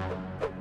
you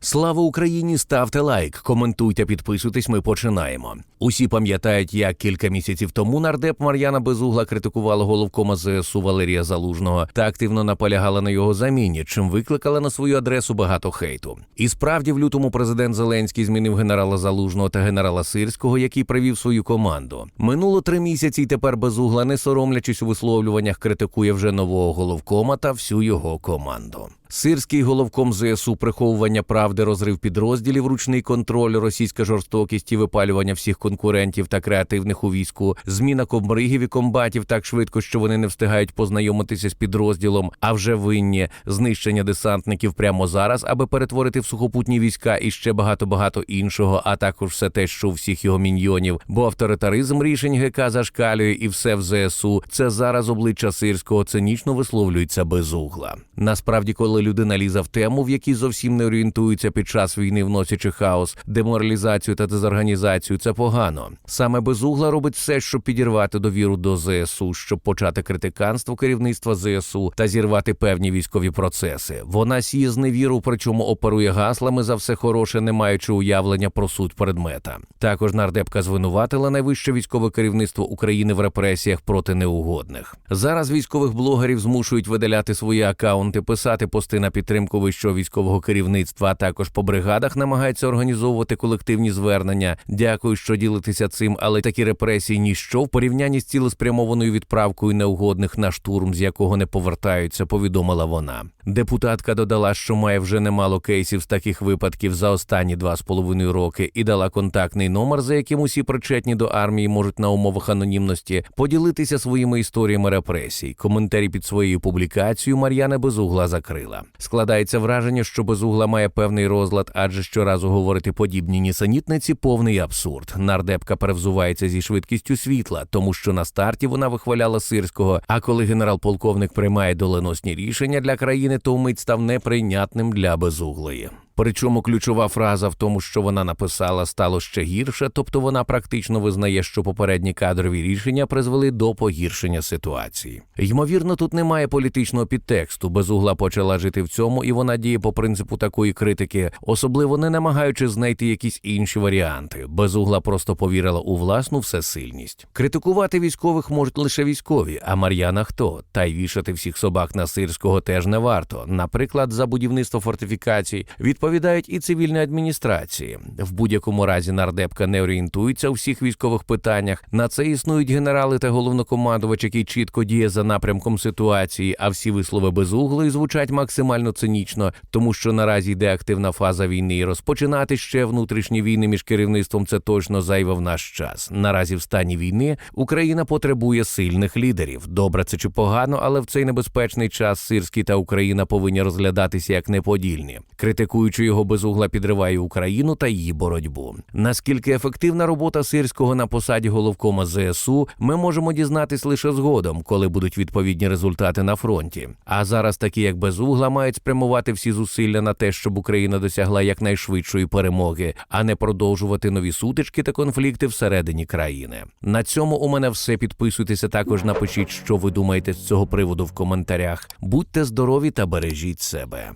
Слава Україні! Ставте лайк, коментуйте, підписуйтесь. Ми починаємо. Усі пам'ятають, як кілька місяців тому нардеп Мар'яна Безугла критикувала головкома ЗСУ Валерія Залужного та активно наполягала на його заміні, чим викликала на свою адресу багато хейту. І справді, в лютому президент Зеленський змінив генерала Залужного та генерала Сирського, який привів свою команду. Минуло три місяці, і тепер Безугла, не соромлячись у висловлюваннях, критикує вже нового головкома та всю його команду. Сирський головком ЗСУ приховування правди, розрив підрозділів, ручний контроль, російська жорстокість і випалювання всіх конкурентів та креативних у війську, зміна комбригів і комбатів так швидко, що вони не встигають познайомитися з підрозділом, а вже винні знищення десантників прямо зараз, аби перетворити в сухопутні війська і ще багато багато іншого, а також все те, що у всіх його міньйонів. Бо авторитаризм рішень ГК зашкалює і все в ЗСУ. Це зараз обличчя сирського цинічно висловлюється без угла. Насправді, коли людина ліза в тему, в якій зовсім не орієнтується під час війни, вносячи хаос, деморалізацію та дезорганізацію, це погано. Саме безугла робить все, щоб підірвати довіру до ЗСУ, щоб почати критиканство керівництва ЗСУ та зірвати певні військові процеси. Вона сіє зневіру, причому оперує гаслами за все хороше, не маючи уявлення про суть предмета. Також нардепка звинуватила найвище військове керівництво України в репресіях проти неугодних. Зараз військових блогерів змушують видаляти свої акаунти, писати пости на підтримку вищого військового керівництва, а також по бригадах намагаються організовувати колективні звернення. Дякую, що ділитеся цим, але такі репресії ніщо в порівнянні з цілеспрямованою відправкою неугодних на штурм, з якого не повертаються, повідомила вона. Депутатка додала, що має вже немало кейсів з таких випадків за останні два з половиною роки, і дала контактний номер, за яким усі причетні до армії можуть на умовах анонімності поділитися своїми історіями репресій. Коментарі під своєю публікацією Мар'яна Безугла закрила. Складається враження, що Безугла має певний розлад, адже щоразу говорити подібні нісенітниці повний абсурд. Нардепка перевзувається зі швидкістю світла, тому що на старті вона вихваляла сирського. А коли генерал-полковник приймає доленосні рішення для країни, то вмить став неприйнятним для безуглої. Причому ключова фраза в тому, що вона написала, стало ще гірше, тобто вона практично визнає, що попередні кадрові рішення призвели до погіршення ситуації. Ймовірно, тут немає політичного підтексту. Безугла почала жити в цьому, і вона діє по принципу такої критики, особливо не намагаючи знайти якісь інші варіанти. Безугла просто повірила у власну всесильність. Критикувати військових можуть лише військові, а Мар'яна хто? Та й вішати всіх собак на сирського теж не варто. Наприклад, за будівництво фортифікацій відповідають і цивільні адміністрації. В будь-якому разі нардепка не орієнтується у всіх військових питаннях. На це існують генерали та головнокомандувач, який чітко діє за напрямком ситуації. А всі вислови безуглої звучать максимально цинічно, тому що наразі йде активна фаза війни. і Розпочинати ще внутрішні війни між керівництвом це точно зайве в наш час. Наразі в стані війни Україна потребує сильних лідерів. Добре, це чи погано, але в цей небезпечний час Сирський та Україна повинні розглядатися як неподільні. Критикуючи його безугла підриває Україну та її боротьбу. Наскільки ефективна робота сирського на посаді головкома ЗСУ, ми можемо дізнатись лише згодом, коли будуть відповідні результати на фронті. А зараз такі, як безугла, мають спрямувати всі зусилля на те, щоб Україна досягла якнайшвидшої перемоги, а не продовжувати нові сутички та конфлікти всередині країни. На цьому у мене все. Підписуйтеся також. Напишіть, що ви думаєте з цього приводу в коментарях. Будьте здорові та бережіть себе.